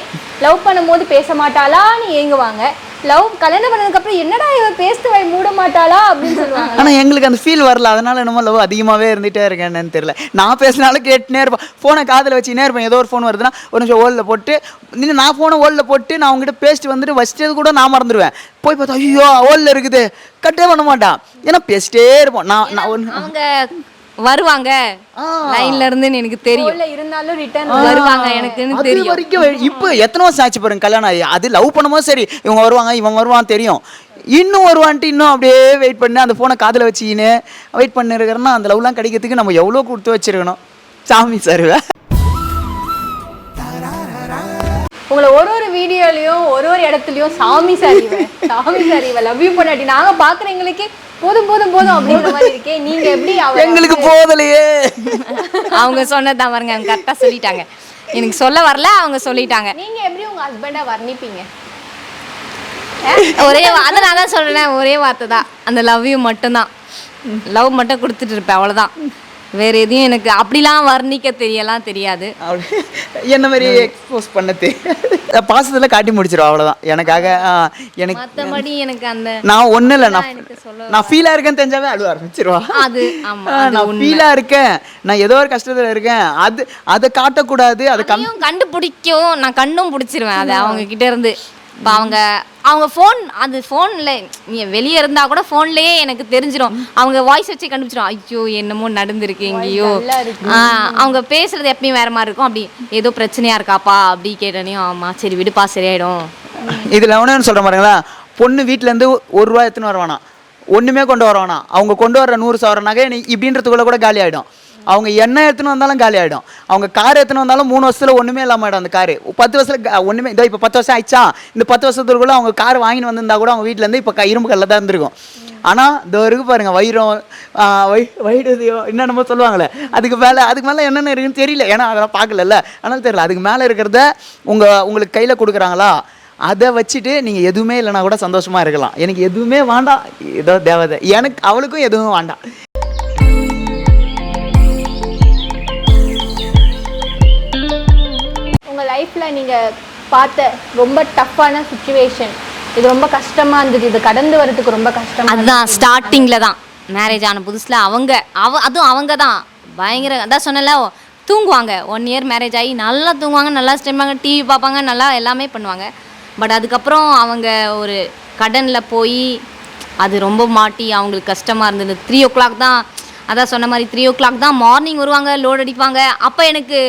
லவ் பண்ணும்போது பேச மாட்டாளான்னு ஏங்குவாங்க. லவ் கல்யாணம் பண்ணதுக்கு அப்புறம் என்னடா இவ பேசிட்டு வாய் மூட மாட்டாளா அப்படின்னு சொல்லுவாங்க. ஆனால் எங்களுக்கு அந்த ஃபீல் வரல. அதனால என்னமோ லவ் அதிகமாகவே இருந்துகிட்டே இருக்கேன்னு தெரியல. நான் பேசினாலும் கேட்டுனே இருப்பேன். ஃபோனை காதில் வச்சுனே இருப்பேன்? ஏதோ ஒரு ஃபோன் வருதுன்னா ஒரு நிமிஷம் ஓலில் போட்டு இன்னும் நான் ஃபோனை ஓலில் போட்டு நான் அவங்ககிட்ட பேசிட்டு வந்துட்டு வச்சிட்டது கூட நான் மறந்துடுவேன். போய் பார்த்தா ஐயோ ஓலில் இருக்குது. கட்டே பண்ண மாட்டான். ஏன்னா பேசிட்டே இருப்போம். நான் நான் ஒன்று அவங்க வருவாங்க. லைன்ல இருந்துன்னு எனக்கு தெரியும். இருந்தாலும் ரிட்டர்ன் வருவாங்க எனக்குன்னு தெரியும். வரைக்கும் இப்போ எத்தனை வருஷம் ஆச்சு பாருங்க கல்யாணம் ஆகி. அது லவ் பண்ணும்போது சரி இவங்க வருவாங்க இவன் வருவான் தெரியும். இன்னும் வருவான்ட்டு இன்னும் அப்படியே வெயிட் பண்ணி அந்த ஃபோனை காதில் வச்சுக்கின்னு வெயிட் பண்ணி இருக்கிறேன்னா அந்த லவ்லாம் கிடைக்கிறதுக்கு நம்ம எவ்வளோ கொடுத்து வச்சிருக்கணும். சாமி சருவை. உங்களை ஒரு ஒரு வீடியோலயும் ஒரு ஒரு இடத்துலயும் சாமி சரிவ சாமி சரிவ லவ் யூ பண்ணாட்டி நாங்க பாக்குறவங்களுக்கு போதும் போதும் போதும் அப்படின்ற மாதிரி இருக்கே. நீங்க எப்படி எங்களுக்கு போதலையே. அவங்க சொன்னதான் பாருங்க அவங்க கரெக்டாக சொல்லிட்டாங்க. எனக்கு சொல்ல வரல அவங்க சொல்லிட்டாங்க. நீங்க எப்படி உங்க ஹஸ்பண்டை வர்ணிப்பீங்க? ஒரே அதை நான் தான் சொல்றேன் ஒரே வார்த்தை தான். அந்த லவ் யூ மட்டும்தான். லவ் மட்டும் கொடுத்துட்டு இருப்பேன் அவ்வளோதான் வேற எதையும் எனக்கு அப்படிலாம் வர்ணிக்க தெரியலாம் தெரியாது. என்ன மாதிரி எக்ஸ்போஸ் பண்ண பாசத்தில் காட்டி முடிச்சிடும் அவ்வளோதான் எனக்காக எனக்கு மற்றபடி எனக்கு அந்த நான் ஒன்றும் இல்லை நான் நான் ஃபீலாக இருக்கேன்னு தெரிஞ்சாவே அழுவ ஆரம்பிச்சிருவா. அது நான். ஃபீலாக இருக்கேன். நான் ஏதோ ஒரு கஷ்டத்தில் இருக்கேன். அது அதை காட்டக்கூடாது அதை அதையும் கண்டுபிடிக்கும். நான் கண்டும் பிடிச்சிருவேன் அதை அவங்க கிட்ட இருந்து. இப்போ அவங்க அவங்க ஃபோன் அது ஃபோனில் நீ வெளியே இருந்தால் கூட ஃபோன்லேயே எனக்கு தெரிஞ்சிடும் அவங்க வாய்ஸ் வச்சு கண்டுபிடிச்சிடும் ஐயோ என்னமோ நடந்திருக்கு எங்கேயோ. அவங்க பேசுறது எப்பயும் வேற மாதிரி இருக்கும். அப்படி ஏதோ பிரச்சனையா இருக்காப்பா அப்படி கேட்டனையும் ஆமா சரி விடுப்பா சரியாயிடும். இதில் ஒன்று சொல்கிற பாருங்களா பொண்ணு வீட்டிலேருந்து ஒரு ரூபா எடுத்துன்னு வருவானா? ஒன்றுமே கொண்டு வருவானா? அவங்க கொண்டு வர நூறு சவர நகை நீ இப்படின்றதுக்குள்ள கூட காலி ஆகிடும் அவங்க எண்ணெய் எடுத்துன்னு வந்தாலும் காலி ஆகிடும் அவங்க கார் எடுத்துன்னு வந்தாலும் மூணு வருஷத்தில் ஒன்றுமே இல்லாமல் ஆகிடும் அந்த காரு. பத்து வருஷத்தில் ஒன்றுமே இதோ இப்போ பத்து வருஷம் ஆயிடுச்சா? இந்த பத்து வருஷத்துக்குள்ளே அவங்க கார் வாங்கின்னு வந்திருந்தா கூட அவங்க வீட்டிலேருந்து இப்போ க- இரும்பு கல்ல தான் இருந்திருக்கும். ஆனால் இதோ இருக்கு பாருங்கள் வைரம் வை வைடதியோ என்னென்னமோ சொல்லுவாங்களே. அதுக்கு மேலே அதுக்கு மேலே என்னென்ன இருக்குன்னு தெரியல. ஏன்னா அதெல்லாம் பார்க்கலல்ல. அதனால தெரியல. அதுக்கு மேலே இருக்கிறத உங்கள் உங்களுக்கு கையில் கொடுக்குறாங்களா? அதை வச்சுட்டு நீங்கள் எதுவுமே இல்லைனா கூட சந்தோஷமாக இருக்கலாம். எனக்கு எதுவுமே வேண்டாம். ஏதோ தேவதை. எனக்கு அவளுக்கும் எதுவும் வேண்டாம். உங்க லைஃப்ல நீங்க பார்த்த ரொம்ப டஃப்பான சுச்சுவேஷன் இது ரொம்ப கஷ்டமா இருந்தது. இது கடந்து வரதுக்கு ரொம்ப கஷ்டமா அதுதான் ஸ்டார்டிங்ல தான். மேரேஜ் ஆன புதுசுல அவங்க அவ அதுவும் அவங்க தான். பயங்கர அதான் சொன்னல தூங்குவாங்க. ஒன் இயர் மேரேஜ் ஆகி நல்லா தூங்குவாங்க நல்லா ஸ்டெம்பாங்க டிவி பார்ப்பாங்க நல்லா எல்லாமே பண்ணுவாங்க. பட் அதுக்கப்புறம் அவங்க ஒரு கடனில் போய் அது ரொம்ப மாட்டி அவங்களுக்கு கஷ்டமாக இருந்தது. த்ரீ ஓ கிளாக் தான் அதான் சொன்ன மாதிரி த்ரீ ஓ கிளாக் தான் மார்னிங் வருவாங்க லோட் அடிப்பாங்க. அப்போ எனக்கு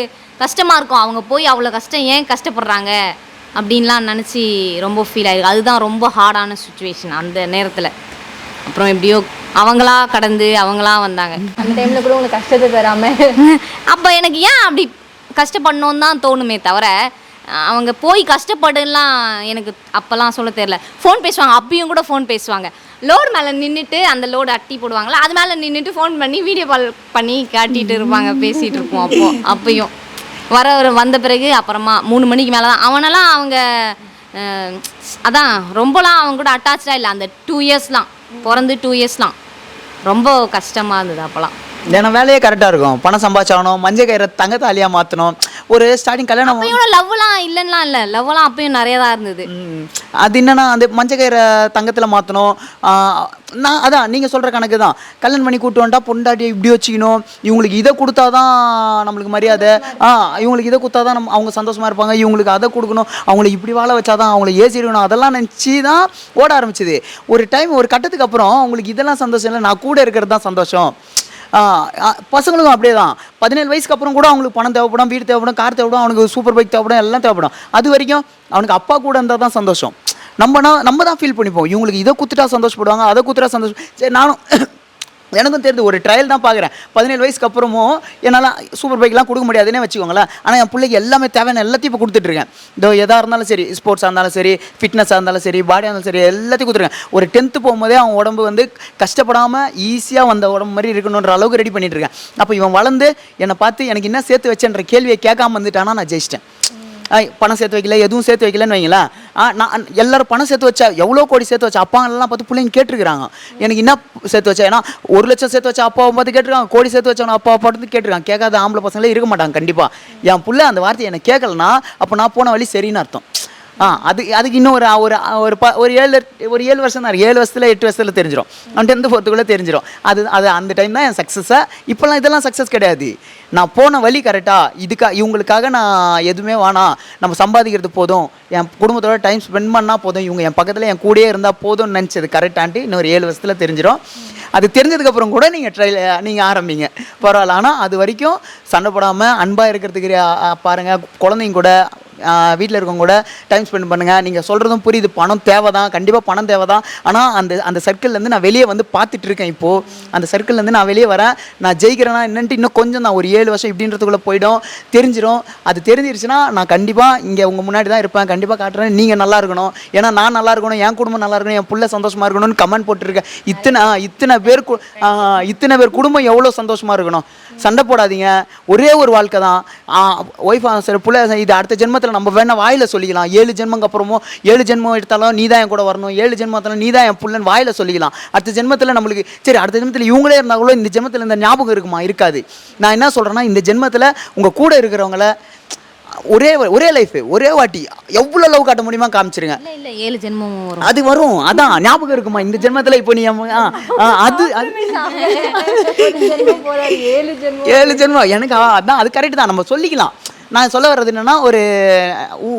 கஷ்டமாக இருக்கும். அவங்க போய் அவ்வளோ கஷ்டம் ஏன் கஷ்டப்படுறாங்க? அப்படின்லாம் நினச்சி ரொம்ப ஃபீல் ஆயிருக்கு. அதுதான் ரொம்ப ஹார்டான சுச்சுவேஷன் அந்த நேரத்தில். அப்புறம் எப்படியோ அவங்களா கடந்து அவங்களா வந்தாங்க. அந்த டைம்ல கூட உங்களுக்கு கஷ்டத்தை தராம? அப்போ எனக்கு ஏன் அப்படி கஷ்டப்படணும்னு தான் தோணுமே தவிர அவங்க போய் கஷ்டப்படலாம் எனக்கு அப்போல்லாம் சொல்ல தெரியல. ஃபோன் பேசுவாங்க. அப்பயும் கூட ஃபோன் பேசுவாங்க. லோடு மேலே நின்றுட்டு அந்த லோடு அட்டி போடுவாங்களா? அது மேலே நின்றுட்டு ஃபோன் பண்ணி வீடியோ கால் பண்ணி காட்டிட்டு இருப்பாங்க பேசிகிட்டு இருப்போம் அப்போ அப்பயும். வர வந்த பிறகு அப்புறமா மூணு மணிக்கு மேலே தான். அவனெல்லாம் அவங்க அதான் ரொம்பலாம் அவங்க கூட அட்டாச்சாக இல்லை. அந்த டூ இயர்ஸ்லாம் பிறந்து டூ இயர்ஸ்லாம் ரொம்ப கஷ்டமாக இருந்தது அப்போலாம். ஏன்னா வேலையே கரெக்டாக இருக்கும். பணம் சம்பாதிச்சாகணும் மஞ்சள் கயிறை தங்க தாலியாக மாற்றணும் ஒரு ஸ்டார்டிங் கல்யாணம் அப்பயும் லவ்லாம் இல்லைன்னா இல்லை. லவ்லாம் அப்பயும் நிறைய தான் இருந்தது அது என்னன்னா அந்த மஞ்சள் கயிறை தங்கத்தில் மாற்றணும் நான் அதான் நீங்கள் சொல்கிற கணக்கு தான். கல்யாணம் பண்ணி கூட்டு வந்துட்டா பொண்டாட்டியை இப்படி வச்சுக்கணும். இவங்களுக்கு இதை கொடுத்தா தான் நம்மளுக்கு மரியாதை. ஆ இவங்களுக்கு இதை கொடுத்தா தான் நம்ம அவங்க சந்தோஷமாக இருப்பாங்க. இவங்களுக்கு அதை கொடுக்கணும். அவங்கள இப்படி வாழ வச்சா தான் அவங்கள ஏசி இருக்கணும் அதெல்லாம் நினச்சி தான் ஓட ஆரம்பிச்சது. ஒரு டைம் ஒரு கட்டத்துக்கு அப்புறம் அவங்களுக்கு இதெல்லாம் சந்தோஷம் இல்லை. நான் கூட இருக்கிறது தான் சந்தோஷம். பசங்களுக்கும் அப்படியே தான் பதினேழு வயசுக்கு அப்புறம் கூட அவங்களுக்கு பணம் தேவைப்படும் வீடு தேவைப்படும் கார் தேவைப்படும் அவனுக்கு சூப்பர் பைக் தேவைப்படும் எல்லாம் தேவைப்படும். அது வரைக்கும் அவனுக்கு அப்பா கூட இருந்தால் தான் சந்தோஷம். நம்மனா நம்ம தான் ஃபீல் பண்ணிப்போம். இவங்களுக்கு இதை குத்துட்டா சந்தோஷப்படுவாங்க அதை குத்துட்டா சந்தோஷம். சரி நானும் எனக்கும் தெரிஞ்சு ஒரு ட்ரையல் தான் பார்க்குறேன் பதினேழு வயசுக்கு அப்புறமும் என்னால் சூப்பர் பைக்லாம் கொடுக்க முடியாதுன்னே வச்சுக்கோங்களேன். ஆனால் என் பிள்ளைக்கு எல்லாமே தேவையான எல்லாத்தையும் இப்போ கொடுத்துட்ருக்கேன் இதோ எதாக இருந்தாலும் சரி ஸ்போர்ட்ஸாக இருந்தாலும் சரி ஃபிட்னஸாக இருந்தாலும் சரி பாடியாக இருந்தாலும் சரி எல்லாத்தையும் கொடுத்துருக்கேன் ஒரு டென்த்து போகும்போதே அவன் உடம்பு வந்து கஷ்டப்படாமல் ஈஸியாக வந்த உடம்பு மாதிரி இருக்கணுன்ற அளவுக்கு ரெடி பண்ணிட்டுருக்கேன் அப்போ இவன் வளர்ந்து என்னை பார்த்து எனக்கு என்ன சேர்த்து வச்சேன்ற கேள்வியை கேட்காம வந்துட்டானா நான் ஜெயிச்சிட்டேன். பணம் சேர்த்து வைக்கல எதுவும் சேர்த்து வைக்கலன்னு வைங்களேன் ஆ, நான் எல்லாரும் பணம் சேர்த்து வச்சா எவ்வளோ கோடி சேர்த்து வச்சா அப்பா எல்லாம் பார்த்து பிள்ளைங்க கேட்டிருக்கிறாங்க. எனக்கு என்ன சேர்த்து வச்சா? ஏன்னா ஒரு லட்சம் சேர்த்து வச்சா அப்பாவை பார்த்து கேட்டிருக்காங்க கோடி சேர்த்து வச்சவன அப்பா பார்த்து கேட்டிருக்காங்க. கேட்காத ஆம்பளை பசங்களே இருக்க மாட்டாங்க கண்டிப்பாக என் பிள்ளை அந்த வார்த்தையை என்ன கேட்கலனா அப்போ நான் போன வழி சரின்னு அர்த்தம். ஆ அது அதுக்கு இன்னும் ஒரு ஒரு ஒரு ப ஒரு ஏழு ஒரு ஏழு வருஷம் தான் ஏழு வருஷத்தில் எட்டு வருஷத்தில் தெரிஞ்சிடும் அவன் டென்த்து ஃபோர்த்துக்குள்ளே தெரிஞ்சிடும் அது அது அந்த டைம் தான் என் சக்ஸஸாக இப்போல்லாம் இதெல்லாம் சக்ஸஸ் கிடையாது. நான் போன வழி கரெக்டாக இதுக்கா இவங்களுக்காக நான் எதுவுமே வேணாம் நம்ம சம்பாதிக்கிறது போதும். என் குடும்பத்தோட டைம் ஸ்பெண்ட் பண்ணால் போதும். இவங்க என் பக்கத்தில் என் கூடயே இருந்தால் போதும்னு நினச்சது கரெக்டான்ட்டு இன்னொரு ஏழு வருஷத்தில் தெரிஞ்சிடும் அது தெரிஞ்சதுக்கப்புறம் கூட நீங்கள் ட்ரை நீங்கள் ஆரம்பிங்க. பரவாயில்ல. ஆனால் அது வரைக்கும் சண்டை போடாமல் அன்பாக இருக்கிறதுக்கு பாருங்கள் குழந்தைங்க கூட வீட்டில் இருக்கவங்க கூட டைம் ஸ்பெண்ட் பண்ணுங்கள் நீங்கள் சொல்கிறதும் புரியுது. பணம் தேவை தான் கண்டிப்பாக பணம் தேவை தான் ஆனால் அந்த அந்த சர்க்கிள்லேருந்து நான் வெளியே வந்து பார்த்துட்டு இருக்கேன் இப்போது அந்த சர்க்கிள்லேருந்து நான் வெளியே வரேன். நான் ஜெயிக்கிறேன்னா என்னன்ட்டு இன்னும் கொஞ்சம் தான். ஒரு ஏழு வருஷம் இப்படின்றதுக்குள்ளே போயிடும். தெரிஞ்சிடும் அது தெரிஞ்சிருச்சுன்னா நான் கண்டிப்பாக இங்கே உங்கள் முன்னாடி தான் இருப்பேன். கண்டிப்பாக காட்டுறேன். நீங்கள் நல்லா இருக்கணும். ஏன்னா நான் நல்லா இருக்கணும். என் குடும்பம் நல்லா இருக்கணும். என் பிள்ளை சந்தோஷமாக இருக்கணும்னு கமெண்ட் போட்டிருக்கேன். இத்தனை இத்தனை பேர் இத்தனை பேர் குடும்பம் எவ்வளோ சந்தோஷமாக இருக்கணும்? சண்டை போடாதீங்க. ஒரே ஒரு வாழ்க்கை தான். ஒய்ஃப் சரி பிள்ளை இது அடுத்த ஜென்மத்தில் நம்ம வேணா வாயில் சொல்லிக்கலாம். ஏழு ஜென்மங்க அப்புறமும் ஏழு ஜென்மம் எடுத்தாலும் நீ தான் என் கூட வரணும். ஏழு ஜென்மத்தில் நீ தான் என் புள்ளன் வாயில் சொல்லிக்கலாம். அடுத்த ஜென்மத்தில் நம்மளுக்கு சரி அடுத்த ஜென்மத்தில் இவங்களே இருந்தால் கூட இந்த ஜென்மத்தில் இந்த ஞாபகம் இருக்குமா? இருக்காது. நான் என்ன சொல்கிறேன்னா இந்த ஜென்மத்தில் உங்கள் கூட இருக்கிறவங்கள ஒரே ஒரே லைஃப் ஒரே வாட்டி எவ்வளோ லவ் காட்ட முடியுமா காமிச்சிருங்க. இல்லை இல்லை ஏழு ஜென்மமும் வரும். அது வரும். அதான் ஞாபகம் இருக்குமா? இந்த ஜென்மத்தில் இப்போ நீ அது அது ஏழு ஜென்மம் ஏழு ஜென்மம். எனக்கு அதான் அது கரெக்ட் தான். நம்ம சொல்லிக்கலாம். நான் சொல்ல வர்றது என்னென்னா ஒரு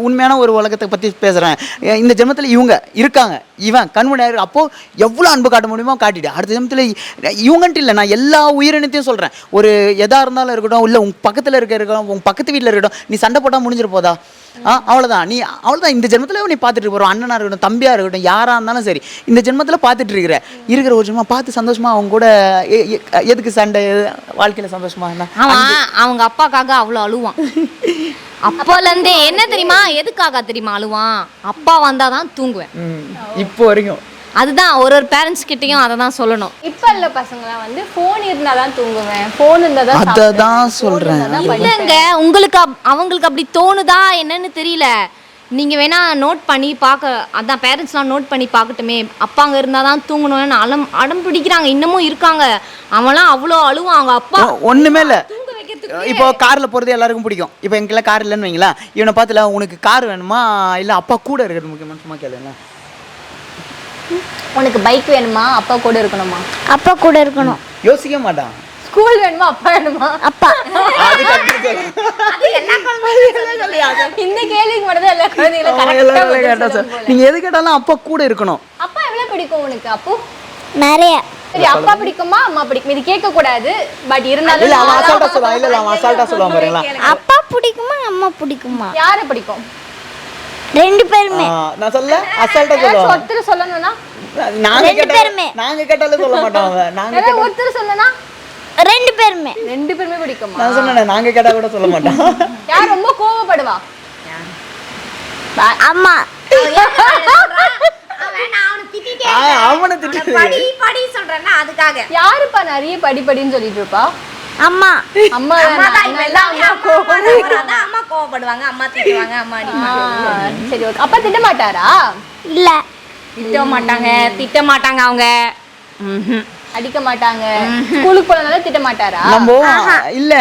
உண்மையான ஒரு உலகத்தை பற்றி பேசுகிறேன் இந்த ஜென்மத்தில் இவங்க இருக்காங்க. இவன் கண்மணியார் அப்போது எவ்வளோ அன்பு காட்ட முடியுமோ காட்டிட்டு. அடுத்த ஜென்மத்தில் இவங்கன்ட்டு இல்லை நான் எல்லா உயிரினத்தையும் சொல்கிறேன் ஒரு எதாக இருந்தாலும் இருக்கட்டும் இல்லை உங்கள் பக்கத்தில் இருக்க இருக்கட்டும் உங்கள் பக்கத்து வீட்டில் இருக்கட்டும் நீ சண்டை போட்டால் முடிஞ்சிட போதா? ஆ அவ்வளோதான் நீ அவ்வளோதான் இந்த ஜென்மத்தில் நீ பார்த்துட்டு போகிறோம் அண்ணனாக இருக்கட்டும் தம்பியாக இருக்கட்டும் யாராக இருந்தாலும் சரி இந்த ஜென்மத்தில் பார்த்துட்டு இருக்கிற. இருக்கிற ஒரு ஜென்மம் பார்த்து சந்தோஷமா அவங்க கூட எதுக்கு சண்டை வாழ்க்கையில் சந்தோஷமா என்ன அவன் அவங்க அப்பாக்காக அவ்வளோ அழுவான். அப்போலேருந்தே என்ன தெரியுமா? எதுக்காக தெரியுமா அழுவான்? அப்பா வந்தால் தான் தூங்குவேன் இப்போ வரைக்கும். அதுதான் ஒரு ஒரு பேரண்ட்ஸ் கிட்டேயும் அதை தான் சொல்லணும். இப்ப உள்ள பசங்கலாம் வந்து ஃபோன் இருந்தா தான் தூங்குவேன் ஃபோன் இருந்தா தான் அதை. தான் சொல்கிறேன் இல்லைங்க. உங்களுக்கு அப்- அவங்களுக்கு அப்படி தோணுதா என்னன்னு தெரியல. நீங்கள் வேணா நோட் பண்ணி பார்க்க அதான் பேரண்ட்ஸ்லாம் நோட் பண்ணி பார்க்கட்டுமே. அப்பா அங்கே இருந்தால் தான் தூங்கணும்னு அலம் அடம் பிடிக்கிறாங்க. இன்னமும் இருக்காங்க. அவன்லாம் அவ்வளோ அழுவான். அவங்க அப்பா ஒ- ஒண்ணுமே இல்லை இப்போ காரில் போகிறது எல்லாருக்கும் பிடிக்கும். இப்போ எங்கெல்லாம் கார் இல்லைன்னு வைங்களேன். இவனை பார்த்துல உனக்கு கார் வேணுமா? இல்லை அப்பா கூட இருக்கிறது முக்கியமான சும்மா கேளுங்களேன். உனக்கு பைக் வேணுமா? அப்பா கூட இருக்கணுமா? அப்பா கூட இருக்கணும். யோசிக்க மாட்டான். ஸ்கூல் வேணுமா? அப்பா வேணுமா? அப்பா. இந்த கேள்விக்கு மட்டும் எல்லா குழந்தைகளும். நீங்கள் எது கேட்டாலும் அப்பா கூட இருக்கணும். அப்பா எவ்வளவு பிடிக்கும் உனக்கு? அப்போ? நிறைய. சரி அப்பா பிடிக்குமா? அம்மா பிடிக்கும். இது கேட்க கூடாது பட் இருந்தாலும் இல்லை அவன் அசால்ட்டாக சொல்லுவான். இல்லை அவன் அசால்ட்டாக சொல்லுவான் பாருங்களா அப்பா பிடிக்குமா? அம்மா பிடிக்குமா? யாரை பிடிக்கும்? ரெண்டு பேருமே. நான் சொல்ல ஏதாச்சும் சொல்லுவான். ஒருத்தர் சொல்லணும்னா? நாங்க ரெண்டு கேட்டாலும் பேருமே. நாங்க கேட்டாலும் சொல்ல மாட்டோம் அவன். நாங்க ஒருத்தர் சொல்லனா ரெண்டு பேருமே. ரெண்டு பேருமே பிடிக்குமா? நான் சொன்னேன் நாங்க கேட்டா கூட சொல்ல மாட்டான். யார் ரொம்ப கோவப்படுவா? அம்மா. அவனை திட்டு படி படி சொல்றேன்னா அதுக்காக யாருப்பா நிறைய படி படின்னு சொல்லிட்டு இருப்பா? அம்மா. அம்மா அம்மா தான் இப்ப எல்லாமே அம்மா அம்மா கோவப்படுவாங்க. அம்மா திட்டுவாங்க. அம்மா அடிப்பாங்க சரி ஓகே. அப்பா திட்ட மாட்டாரா? இல்ல. திட்ட மாட்டாங்க. திட்ட மாட்டாங்க அவங்க. அடிக்க மாட்டாங்க. ஸ்கூலுக்கு போனதால திட்ட மாட்டாரா? நம்ம இல்ல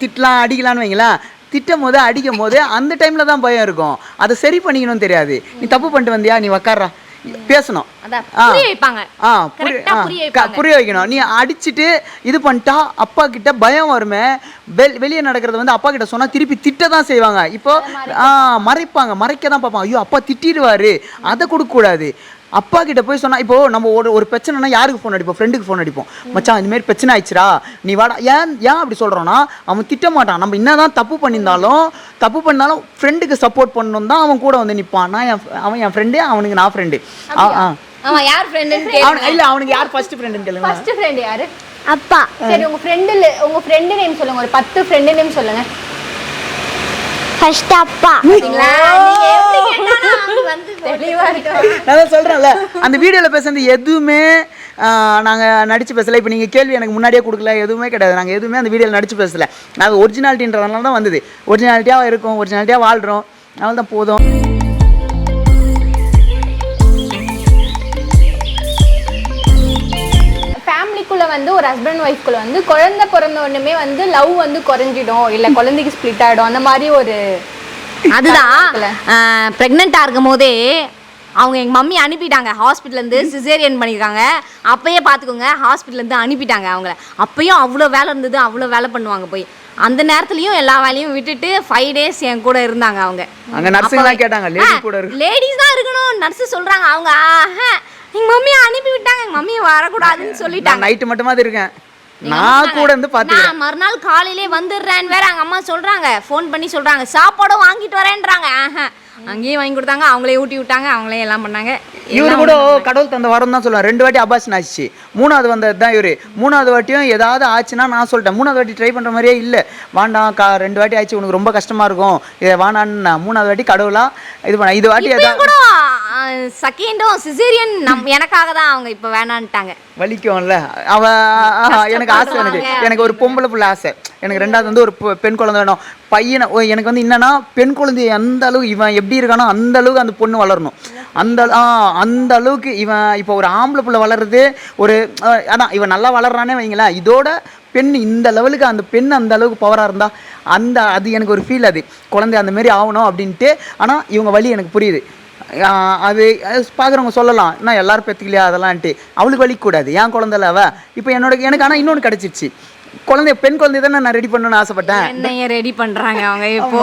திட்டலாம் அடிக்கலாம்னு வைங்களேன் திட்டும் போது அடிக்கும் போது அந்த டைம்ல தான் பயம் இருக்கும். அதை சரி பண்ணிக்கணும்னு தெரியாது. நீ தப்பு பண்ணிட்டு வந்தியா? நீ உக்காடுறா பேசணும். ஆ. புரிய வைக்கணும். நீ அடிச்சிட்டு இது பண்ணிட்டா அப்பா கிட்ட பயம் வருமே. வெள் வெளியே நடக்கிறத வந்து அப்பா கிட்ட சொன்னா திருப்பி திட்ட தான் செய்வாங்க. இப்போ மறைப்பாங்க. மறைக்க தான் பார்ப்பாங்க. ஐயோ அப்பா திட்டிடுவாரு. அதை கொடுக்க கூடாது அப்பா கிட்ட போய் சொன்னா இப்போ நம்ம ஒரு ஒரு பிரச்சனைனா யாருக்கு ஃபோன் அடிப்போம்? ஃப்ரெண்டுக்கு ஃபோன் அடிப்போம். மச்சான் இந்த மாதிரி பிரச்சனை ஆயிடுச்சுடா. நீ வாடா. ஏன் ஏன் அப்படி சொல்றோம்னா அவன் திட்ட மாட்டான். நம்ம என்னதான் தப்பு பண்ணியிருந்தாலும் தப்பு பண்ணாலும் ஃப்ரெண்டுக்கு சப்போர்ட் பண்ணணும் தான் அவன் கூட வந்து நிற்பான் நான் என் அவன் என் ஃப்ரெண்டு அவனுக்கு நான் ஃப்ரெண்டு ஆமா யார் ஃப்ரெண்டுன்னு அவன் இல்ல அவனுக்கு யார் ஃபர்ஸ்ட் ஃப்ரெண்டுன்னு கேளுங்க. ஃபர்ஸ்ட் ஃப்ரெண்ட் யாரு? அப்பா. சரி உங்க ஃப்ரெண்டு உங்க ஃப்ரெண்டு நேம் சொல்லுங்க. ஒரு பத்து ஃப்ரெண்டு நேம் சொல்லுங்க ஃபர்ஸ்ட் அப்பா கேட்டீங்களா? நீங்க எப்படி கேட்டாலும் அது வந்து தெளிவா இருக்கு? நான் தான் சொல்றேன்ல அந்த வீடியோல பேசுனது எதுவுமே ஆஹ், நாங்க நடிச்சு பேசல. இப்போ நீங்க கேள்வி எனக்கு முன்னாடியே கொடுக்கல எதுவுமே கிடையாது. நாங்க எதுவுமே அந்த வீடியோல நடிச்சு பேசல. அது ஒரிஜினாலிட்டின்றதுனால தான் வந்தது. ஒரிஜினாலிட்டியா இருக்கும் ஒரிஜினாலிட்டியா வாழ்றோம். அதனால தான் போதும். வந்து ஒரு ஹஸ்பண்ட் ஒய்ஃப்குள்ள வந்து குழந்தை பிறந்த உடனே வந்து லவ் வந்து குறைஞ்சிடும். இல்ல குழந்தைக்கு ஸ்ப்ளிட் ஆயிடும். அந்த மாதிரி ஒரு அதுதான். ப்ரெக்னெண்ட்டாக இருக்கும் போதே அவங்க எங்கள் மம்மி அனுப்பிட்டாங்க. ஹாஸ்பிட்டல்லேருந்து சிசேரியன் பண்ணியிருக்காங்க. அப்பயே பார்த்துக்கோங்க ஹாஸ்பிட்டல்லேருந்து அனுப்பிட்டாங்க அவங்கள. அப்பயும் அவ்வளோ வேலை இருந்தது அவ்வளோ வேலை பண்ணுவாங்க போய். அந்த நேரத்துலையும் எல்லா வேலையும் விட்டுட்டு ஃபைவ் டேஸ் என் கூட இருந்தாங்க அவங்க. அங்க நர்ஸுங்கெல்லாம் கேட்டாங்க லேடி கூட இருக்கு லேடிஸ் தான் இருக்கணும். நர்ஸு சொல்கிறாங்க அவங்க ஆஹா. எங்கள் மம்மியை அனுப்பி விட்டாங்க. எங்கள் மம்மியை வரக்கூடாதுன்னு சொல்லிட்டாங்க. நைட்டு மட்டுமா இருக்கேன். எங்க நான் கூட இருந்து பாத்துக்கிறேன். நான் மறுநாள் காலையிலே வந்துடுறேன்னு வேற எங்க அம்மா சொல்றாங்க. ஃபோன் பண்ணி சொல்றாங்க. சாப்பாடும் வாங்கிட்டு வரேன்றாங்க. ஆஹா. அங்கேயும் வாங்கி கொடுத்தாங்க. அவங்களே ஊட்டி விட்டாங்க. அவங்களே எல்லாம் பண்ணாங்க. இவரு கூட கடவுள் தந்த வரம் தான் சொல்லுவேன் ரெண்டு வாட்டி அபாஷன் ஆச்சு. மூணாவது வந்தது தான் இவரு. மூணாவது வாட்டியும் ஏதாவது ஆச்சுன்னா நான் சொல்லிட்டேன். மூணாவது வாட்டி ட்ரை பண்ற மாதிரியே இல்லை. வேண்டாம் கா ரெண்டு வாட்டி ஆச்சு. உனக்கு ரொம்ப கஷ்டமா இருக்கும். இதை வேணான்னு மூணாவது வாட்டி கடவுளா இது பண்ண இது வாட்டி ஏதாவது செகண்டும் சிசேரியன் நம் எனக்காக தான் அவங்க இப்போ வேணான்ட்டாங்க. வலிக்கும்ல. அவ எனக்கு ஆசை எனக்கு. எனக்கு ஒரு பொம்பளை புள்ள ஆசை. எனக்கு ரெண்டாவது வந்து ஒரு பெண் குழந்தை வேணும். பையனை எனக்கு வந்து என்னன்னா பெண் குழந்தை எந்த அளவுக்கு இவன் எப்படி இருக்கானோ அந்த அளவுக்கு அந்த பொண்ணு வளரணும். அந்த ஆ அந்த அளவுக்கு இவன் இப்போ ஒரு ஆம்பளை புள்ள வளருது ஒரு அதான் இவன் நல்லா வளர்றானே வைங்களேன். இதோட பெண் இந்த லெவலுக்கு அந்த பெண் அந்த அளவுக்கு பவராக இருந்தா அந்த அது எனக்கு ஒரு ஃபீல் அது. குழந்தை அந்த மாதிரி ஆகணும் அப்படின்ட்டு. ஆனால் இவங்க வழி எனக்கு புரியுது. அது பார்க்குறவங்க சொல்லலாம். என்ன எல்லாரும் பெற்றுக்கலையா அதெல்லாம்ட்டு அவளுக்கு வலிக்கூடாது என் குழந்தைல அவ. இப்போ என்னோட எனக்கு ஆனால் இன்னொன்று கிடச்சிருச்சு. குழந்தை பெண் குழந்தை தானே நான் ரெடி பண்ணணும்னு ஆசைப்பட்டேன். ரெடி பண்றாங்க அவங்க இப்போ.